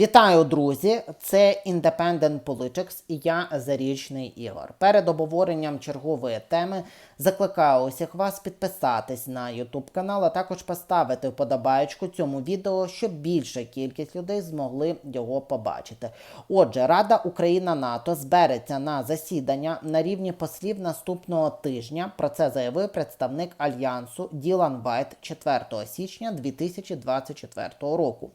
Вітаю, друзі! Це Independent Politics і я Зарічний Ігор. Перед обговоренням чергової теми закликаю усіх вас підписатись на YouTube канал, а також поставити вподобаєчку цьому відео, щоб більша кількість людей змогли його побачити. Отже, Рада Україна НАТО збереться на засідання на рівні послів наступного тижня. Про це заявив представник альянсу Ділан Вайт 4 січня 2024 року.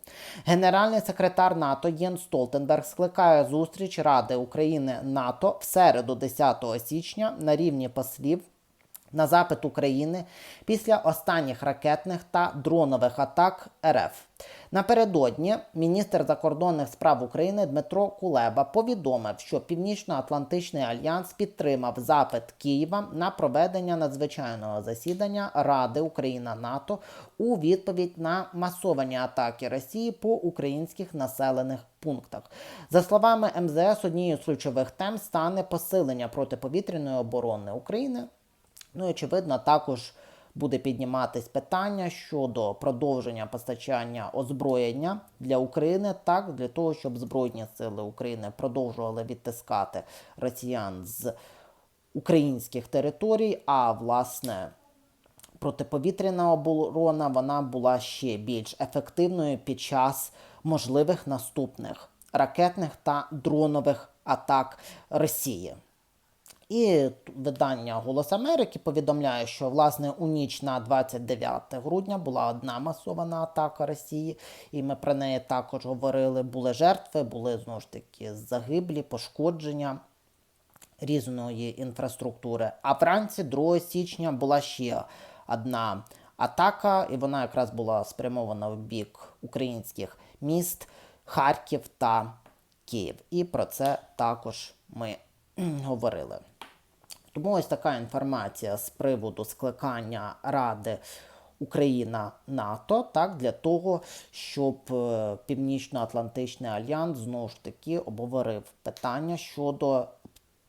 Генеральний секретар НАТО Єн Столтенберг скликає зустріч Ради України НАТО в середу 10 січня на рівні послів на запит України після останніх ракетних та дронових атак РФ. Напередодні міністр закордонних справ України Дмитро Кулеба повідомив, що Північно-Атлантичний альянс підтримав запит Києва на проведення надзвичайного засідання Ради Україна НАТО у відповідь на масовані атаки Росії по українських населених пунктах. За словами МЗС, однією з ключових тем стане посилення протиповітряної оборони України. Ну і очевидно, також буде підніматись питання щодо продовження постачання озброєння для України, так для того, щоб Збройні сили України продовжували відтискати росіян з українських територій, а власне. Протиповітряна оборона вона була ще більш ефективною під час можливих наступних ракетних та дронових атак Росії. І видання Голос Америки повідомляє, що власне у ніч на 29 грудня була одна масована атака Росії, і ми про неї також говорили. Були жертви, були знову ж таки загиблі, пошкодження різної інфраструктури. А вранці 2 січня була ще одна атака, і вона якраз була спрямована в бік українських міст Харків та Київ. І про це також ми говорили. Тому ось така інформація з приводу скликання Ради Україна НАТО, так, для того, щоб е, Північно-Атлантичний альянс знову ж таки обговорив питання щодо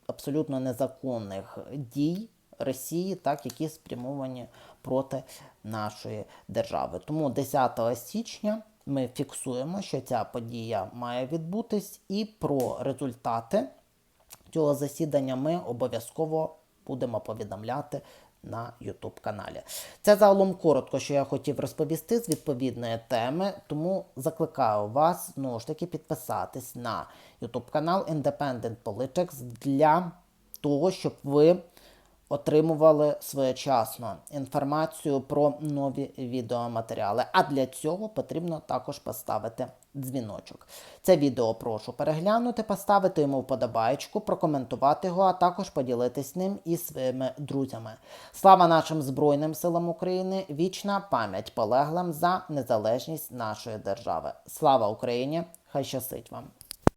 абсолютно незаконних дій Росії, так, які спрямовані проти нашої держави. Тому 10 січня ми фіксуємо, що ця подія має відбутись, і про результати цього засідання ми обов'язково будемо повідомляти на YouTube каналі. Це загалом коротко, що я хотів розповісти з відповідної теми, тому закликаю вас знову ж таки підписатись на YouTube канал Independent Politics для того, щоб ви отримували своєчасно інформацію про нові відеоматеріали. А для цього потрібно також поставити дзвіночок. Це відео прошу переглянути, поставити йому вподобаєчку, прокоментувати його, а також поділитись ним із своїми друзями. Слава нашим Збройним силам України! Вічна пам'ять полеглим за незалежність нашої держави. Слава Україні! Хай щастить вам!